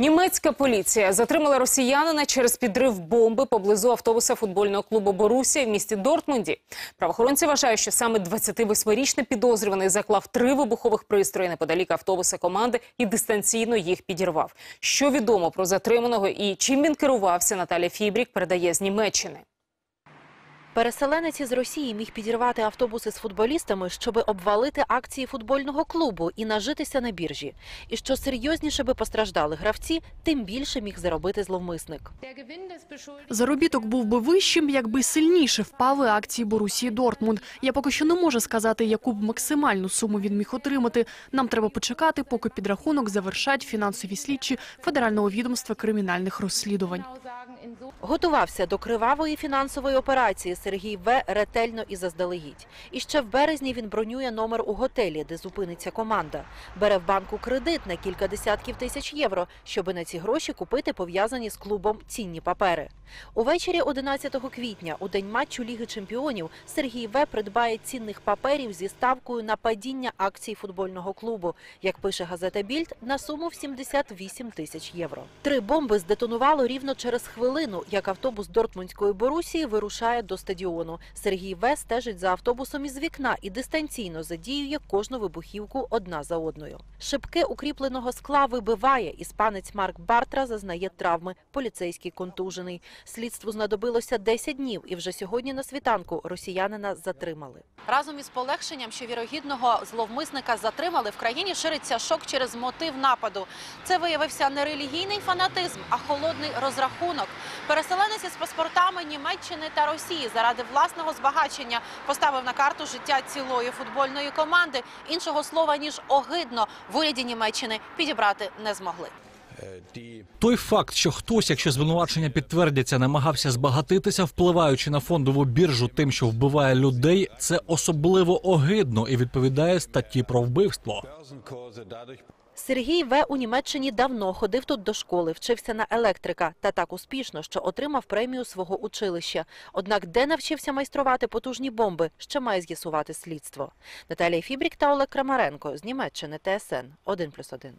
Німецька поліція затримала росіянина через підрив бомби поблизу автобуса футбольного клубу Борусія в місті Дортмунді. Правоохоронці вважають, що саме 28-річний підозрюваний заклав три вибухових пристрої неподалік автобуса команди і дистанційно їх підірвав. Що відомо про затриманого і чим він керувався, Наталя Фібрік передає з Німеччини. Переселенець із Росії міг підірвати автобуси з футболістами, щоби обвалити акції футбольного клубу і нажитися на біржі. І що серйозніше би постраждали гравці, тим більше міг заробити зловмисник. Заробіток був би вищим, якби сильніше впали акції Борусії Дортмунд. Я поки що не можу сказати, яку б максимальну суму він міг отримати. Нам треба почекати, поки підрахунок завершать фінансові слідчі Федерального відомства кримінальних розслідувань. Готувався до кривавої фінансової операції Сергій В. ретельно і заздалегідь. І ще в березні він бронює номер у готелі, де зупиниться команда. Бере в банку кредит на кілька десятків тисяч євро, щоби на ці гроші купити пов'язані з клубом цінні папери. Увечері 11 квітня, у день матчу Ліги чемпіонів, Сергій В. придбає цінних паперів зі ставкою на падіння акцій футбольного клубу, як пише газета Більд, на суму в 78 тисяч євро. Три бомби здетонувало рівно через хвилину, як автобус Дортмундської Борусії вирушає до стадіону. Сергій В. стежить за автобусом із вікна і дистанційно задіює кожну вибухівку одна за одною. Шибки укріпленого скла вибиває. Іспанець Марк Бартра зазнає травми. Поліцейський контужений. Слідству знадобилося 10 днів, і вже сьогодні на світанку росіянина затримали. Разом із полегшенням, що вірогідного зловмисника затримали, в країні шириться шок через мотив нападу. Це виявився не релігійний фанатизм, а холодний розрахунок. Переселенець із паспортами Німеччини та Росії заради власного збагачення поставив на карту життя цілої футбольної команди. Іншого слова ніж огидно в уряді Німеччини підібрати не змогли. Той факт, що хтось, якщо звинувачення підтвердяться, намагався збагатитися, впливаючи на фондову біржу тим, що вбиває людей, це особливо огидно і відповідає статті про вбивство. Сергій В. у Німеччині давно ходив тут до школи, вчився на електрика та так успішно, що отримав премію свого училища. Однак, де навчився майструвати потужні бомби, ще має з'ясувати слідство. Наталія Фібрік та Олег Крамаренко з Німеччини ТСН 1+,1.